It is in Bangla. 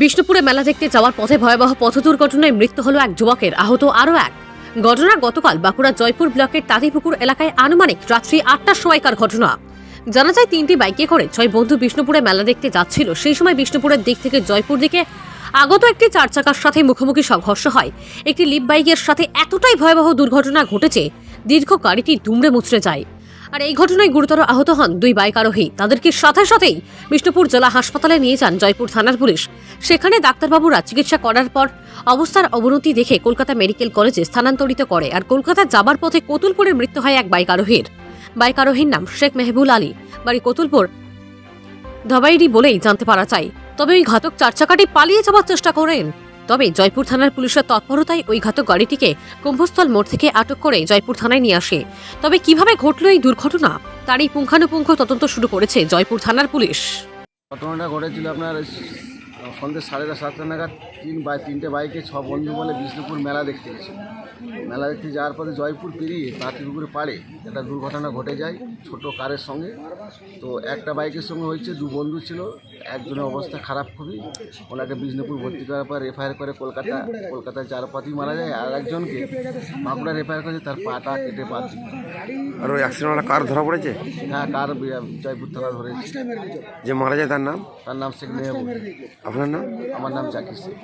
বিষ্ণুপুরে মেলা দেখতে যাওয়ার পথে ভয়াবহ পথ দুর্ঘটনায় মৃত্যু হলো এক যুবকের, আহত আরও এক। ঘটনা গতকাল বাঁকুড়া জয়পুর ব্লকের তাঁতিপুকুর এলাকায় আনুমানিক রাত্রি আটটার সময়কার ঘটনা। জানা যায় তিনটি বাইকে করে ছয় বন্ধু বিষ্ণুপুরে মেলা দেখতে যাচ্ছিল। সেই সময় বিষ্ণুপুরের দিক থেকে জয়পুর দিকে আগত একটি চার চাকার সাথে মুখোমুখি সংঘর্ষ হয়। একটি লিপ বাইকের সাথে এতটাই ভয়াবহ দুর্ঘটনা ঘটেছে, দীর্ঘ গাড়িটি দুমড়ে মুচড়ে যায়। আর এই ঘটনায় গুরুতর আহত হন দুই বাইক আরোহী। তাদেরকে সাথে সাথেই বিষ্ণুপুর জেলা হাসপাতালে নিয়ে যান জয়পুর থানার পুলিশ। সেখানে ডাক্তারবাবুরা চিকিৎসা করার পর অবস্থার অবনতি দেখে কলকাতা মেডিকেল কলেজে স্থানান্তরিত করে আর কলকাতা যাবার পথে কতুলপুরে মৃত্যু হয় এক বাইক আরোহীর। বাইক আরোহীর নাম শেখ মেহবুল আলী। বাড়ি কতুলপুর। ধবাইরি বলেই জানতে পারা যায়। তবে ওই ঘাতক চার চাকাটি পালিয়ে যাওয়ার চেষ্টা করেন। তবে জয়পুর থানার পুলিশের তৎপরতায় ওই ঘাতক গাড়িটিকে কুম্ভস্থল মোড় থেকে আটক করে জয়পুর থানায় নিয়ে আসে। তবে কীভাবে ঘটল এই দুর্ঘটনা? তারই পুঙ্খানুপুঙ্খ তদন্ত শুরু করেছে জয়পুর থানার পুলিশ। ঘটনাটা ঘটেছিল আপনার সন্ধ্যে সাড়ে সাতটা নাগাদ। তিন বাই তিনটে বাইকে ছ বন্ধু বলে বিষ্ণুপুর মেলা দেখতে গেছে। মেলা দেখতে যাওয়ার পথে জয়পুর পেরিয়ে তাঁতিপুকুরে পাড়ে একটা দুর্ঘটনা ঘটে যায় ছোট কারের সঙ্গে। তো একটা বাইকের সঙ্গে হয়েছে, দু বন্ধু ছিল একজনের অবস্থা খারাপ খুবই। ওনাকে বিষ্ণুপুর ভর্তি করার পর রেফার করে কলকাতা কলকাতায় চার পাতি মারা যায়। আর একজনকে বাঁকুড়া রেফায়ার করেছে তার পাটা কেটে পাচ্ছে আর ওই অ্যাক্সিডেন্টওয়ালা কার ধরা পড়েছে? হ্যাঁ কার জয়পুর থানা ধরেছে। যে মারা যায় তার নাম? তার নাম শেখ মেহবুব আপনার নাম? আমার নাম জাকির শেখ।